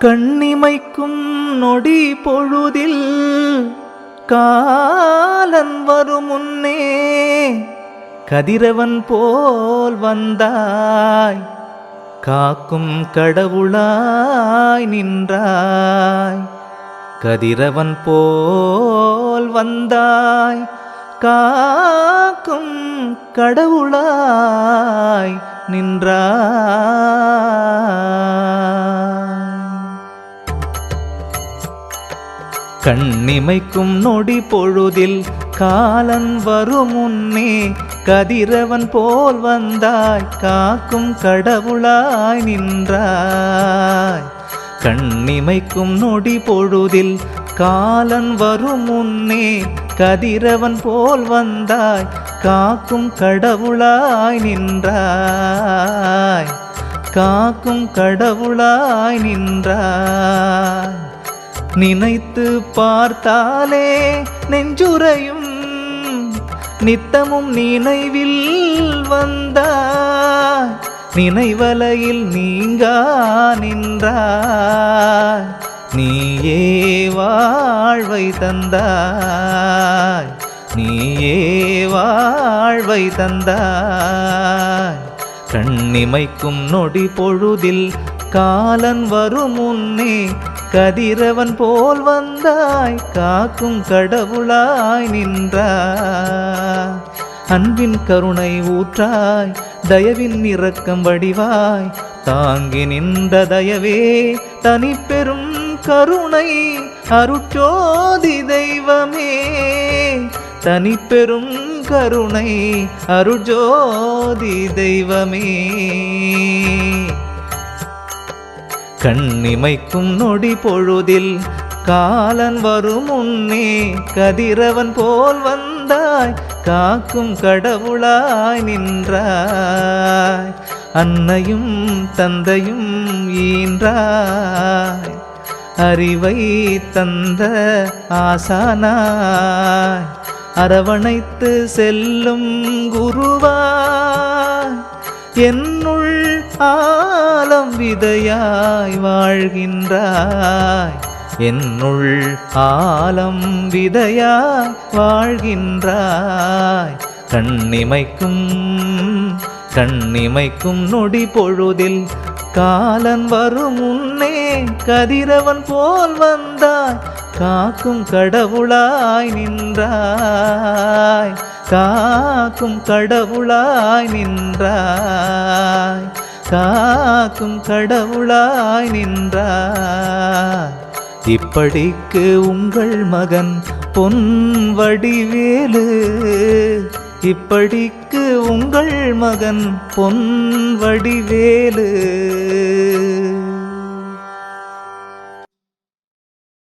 கண்ணிமைக்கும் நொடி பொழுதில் காலன் வரும் முன்னே கதிரவன் போல் வந்தாய். காக்கும் கடவுளாய் நின்றாய். கதிரவன் போல் வந்தாய். காக்கும் கடவுளாய் நின்றாய். கண்ணிமைக்கும் நொடி பொழுதில் காலன் வரும் முன்னே கதிரவன் போல் வந்தாய் காக்கும் கடவுளாய் நின்றாய். கண்ணிமைக்கும் நொடி பொழுதில் காலன் வரும் முன்னே கதிரவன் போல் வந்தாய் காக்கும் கடவுளாய் நின்றாய். காக்கும் கடவுளாய் நின்றாய். நினைத்து பார்த்தாலே நெஞ்சுரையும் நித்தமும் நினைவில் வந்தாய் நினைவலையில் நீங்கா நின்றாய் நீயே வாழ்வை தந்தாய். நீயே வாழ்வை தந்தாய். கண்ணிமைக்கும் நொடி பொழுதில் காலன் வரும் முன்னே கதிரவன் போல் வந்தாய் காக்கும் கடவுளாய் நின்றாய். அன்பின் கருணை ஊற்றாய் தயவின் இரக்கம் வடிவாய். தாங்கி நின்ற தயவே தனி பெரும் கருணை அருட்சோதி தெய்வமே. தனி பெரும் கருணை அருஜோதி தெய்வமே. கண்ணிமைக்கும் நொடி பொழுதில் காலன் வரும் முன்னே கதிரவன் போல் வந்தாய் காக்கும் கடவுளாய் நின்றாய். அன்னையும் தந்தையும் ஈன்றாய் அறிவை தந்த ஆசானாய். அரவணைத்து செல்லும் குருவாய் என்னுள் ஆலம் விதையாய் வாழ்கின்றாய். என்னுள் ஆலம் விதையாய் வாழ்கின்றாய். கண்ணிமைக்கும் கண்ணிமைக்கும் நொடி பொழுதில் காலன் வரும் முன்னே கதிரவன் போல் வந்தாய். காக்கும் கடவுளாய் நின்றாய். காக்கும் கடவுளாய் நின்றாய். காக்கும் கடவுளாய் நின்றாய். இப்படிக்கு உங்கள் மகன் பொன் வடிவேலு. இப்படிக்கு உங்கள் மகன் பொன் வடிவேலு.